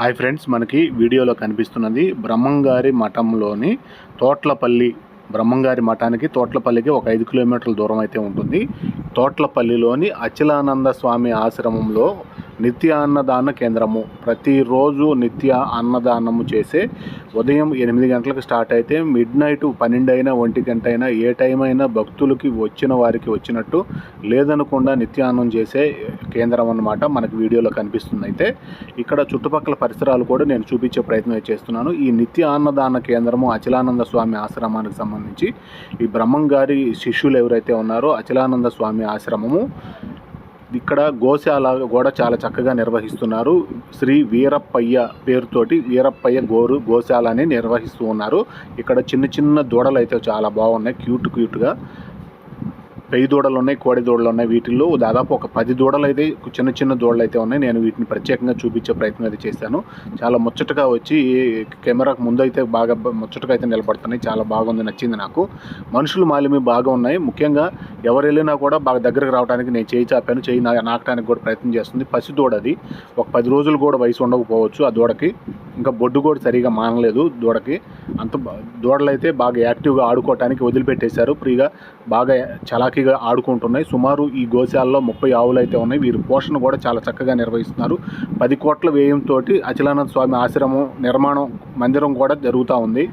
Hi friends మనకి వీడియోలో కనిపిస్తున్నది బ్రహ్మంగారి మఠంలోని తోట్లపల్లి బ్రహ్మంగారి మఠానికి తోట్లపల్లికి ఒక ఐదు కిలోమీటర్ల దూరం అయితే ఉంటుంది. తోట్లపల్లిలోని అచలానంద స్వామి ఆశ్రమంలో నిత్య అన్నదాన కేంద్రము. ప్రతిరోజు నిత్య అన్నదానము చేసే ఉదయం ఎనిమిది గంటలకు స్టార్ట్ అయితే మిడ్ నైట్ పన్నెండు అయినా ఒంటి గంట అయినా ఏ టైం అయినా భక్తులకి వచ్చిన వారికి వచ్చినట్టు లేదనకుండా నిత్యాన్నం చేసే కేంద్రం అన్నమాట మనకు వీడియోలో కనిపిస్తుంది. అయితే ఇక్కడ చుట్టుపక్కల పరిసరాలు కూడా నేను చూపించే ప్రయత్నం చేస్తున్నాను. ఈ నిత్య అన్నదాన కేంద్రము అచలానంద స్వామి ఆశ్రమానికి సంబంధించి ఈ బ్రహ్మం గారి శిష్యులు ఎవరైతే ఉన్నారో అచలానంద స్వామి ఆశ్రమము ఇక్కడ గోశాల కూడా చాలా చక్కగా నిర్వహిస్తున్నారు. శ్రీ వీరప్పయ్య పేరుతోటి వీరప్పయ్య గోరు గోశాల అని నిర్వహిస్తూ ఉన్నారు. ఇక్కడ చిన్న చిన్న దూడలు అయితే చాలా బాగున్నాయి. క్యూట్ క్యూట్గా పెయ్యి దూడలు ఉన్నాయి కోడి దూడలు ఉన్నాయి వీటిల్లో. దాదాపు ఒక పది దూడలు అయితే చిన్న చిన్న దూడలు అయితే ఉన్నాయి. నేను వీటిని ప్రత్యేకంగా చూపించే ప్రయత్నం అయితే చేశాను. చాలా ముచ్చటగా వచ్చి కెమెరాకు ముందు అయితే బాగా ముచ్చటగా అయితే నిలబడుతున్నాయి. చాలా బాగుంది నచ్చింది నాకు. మనుషులు మాలిమి బాగా ఉన్నాయి. ముఖ్యంగా ఎవరు వెళ్ళినా కూడా బాగా దగ్గరకు రావడానికి నేను చేయి చాపాను. చేయి నాకటానికి నాకడానికి కూడా ప్రయత్నం చేస్తుంది. పసి దూడ అది. ఒక పది రోజులు కూడా వయసు ఉండకపోవచ్చు ఆ దూడకి. ఇంకా బొడ్డు కూడా సరిగా మానలేదు దూడకి. అంత దూడలు అయితే బాగా యాక్టివ్గా ఆడుకోవటానికి వదిలిపెట్టేశారు. ఫ్రీగా బాగా చక్కగా ఆడుకుంటున్నాయి. సుమారు ఈ గోశాలలో ముప్పై ఆవులు అయితే ఉన్నాయి. వీరి పోషణ కూడా చాలా చక్కగా నిర్వహిస్తున్నారు. పది కోట్ల వ్యయంతో అచలానంద స్వామి ఆశ్రమం నిర్మాణం మందిరం కూడా జరుగుతూ ఉంది.